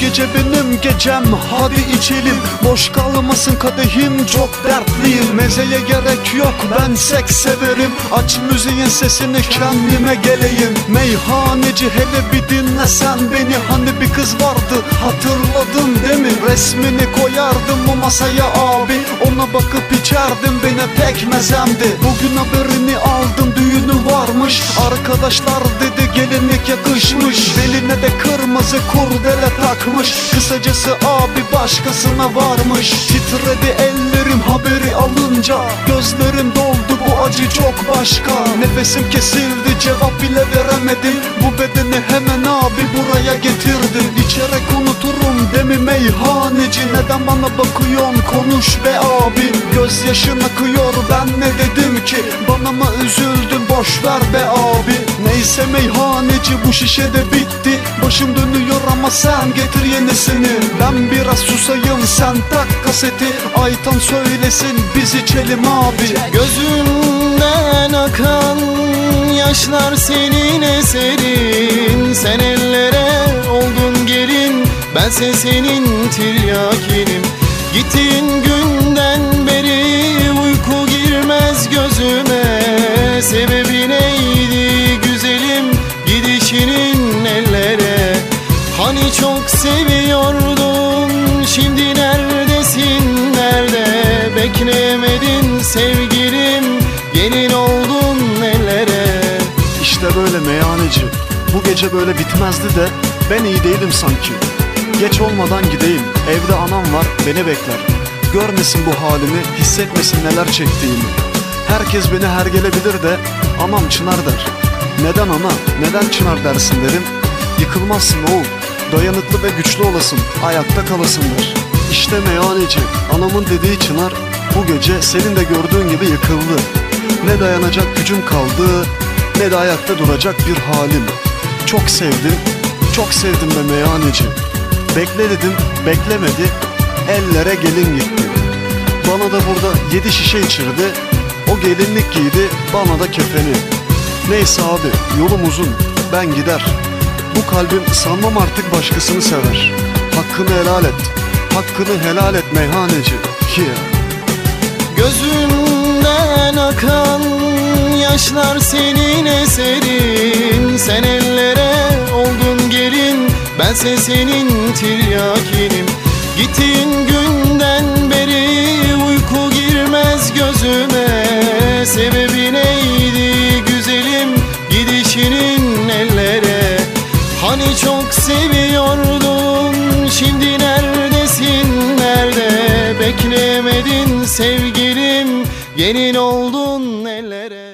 gece benim gecem hadi içelim. Boş kalmasın kadehim çok dertliyim. Mezeye gerek yok ben seks severim. Aç müziğin sesini kendime geleyim. Meyhaneci hele bir dinle sen beni. Hani bir kız vardı hatırladın değil mi? Resmini koyardım bu masaya abi. o Bakıp içerdim beni pekmezemdi. Bugün haberini aldım düğünü varmış. Arkadaşlar dedi gelinlik yakışmış. Beline de kırmızı kurdele takmış. Kısacası abi başkasına varmış. Titredi ellerim haberi alınca Gözlerim doldu. Bu acı çok başka. Nefesim kesildi cevap bile veremedim. Bu bedeni hemen abi buraya getirdim. İçerek unuturum demi meyhaneci. Neden bana bakıyorsun? Konuş be abi Gözyaşın akıyor. Ben ne dedim ki? Bana mı üzüldün? Boş ver be abi. Neyse meyhaneci bu şişe de bitti. Başım dönüyor ama sen getir yenisini. Ben biraz susayım sen tak kaseti. Aytan söylesin biz içelim abi. Gözünden akan yaşlar senin eserin. Sen ellere oldun gelin Bense senin tiryakinim Gittiğin günden beri uyku girmez gözüme. Sebebi neydi güzelim gidişinin ellere? Hani çok seviyordun şimdi neredesin nerede? Beklemedin sevgilim gelin oldun ellere. İşte böyle meyhaneci. Bu gece böyle bitmezdi de Ben iyi değilim sanki Geç olmadan gideyim. Evde anam var beni bekler. Görmesin bu halimi Hissetmesin neler çektiğimi. Herkes beni hergelebilir de Anam Çınar der. Neden ana neden Çınar dersin derim. Yıkılmazsın oğul Dayanıklı ve güçlü olasın Ayakta kalasın der. İşte meyhaneci Anamın dediği Çınar. Bu gece senin de gördüğün gibi yıkıldı. Ne dayanacak gücüm kaldı ne de ayakta duracak bir halim. Çok sevdim, çok sevdim be meyhaneci Bekle dedim, beklemedi. Ellere gelin gitti. Bana da burada yedi şişe içirdi. O gelinlik giydi, bana da kefeni. Neyse abi, yolum uzun, ben gider. Bu kalbim sanmam artık başkasını sever. Hakkını helal et, hakkını helal et meyhaneci. Yeah. Gözünden akan yaşlar senin eserin. Sen ellere oldun gelin Bense senin tiryakinim. Gittiğin günden beri uyku girmez gözüme. Sebebi neydi güzelim gidişinin ellere? Hani çok seviyordun şimdi neredesin nerede? Beklemedin sevgilim gelin oldun ellere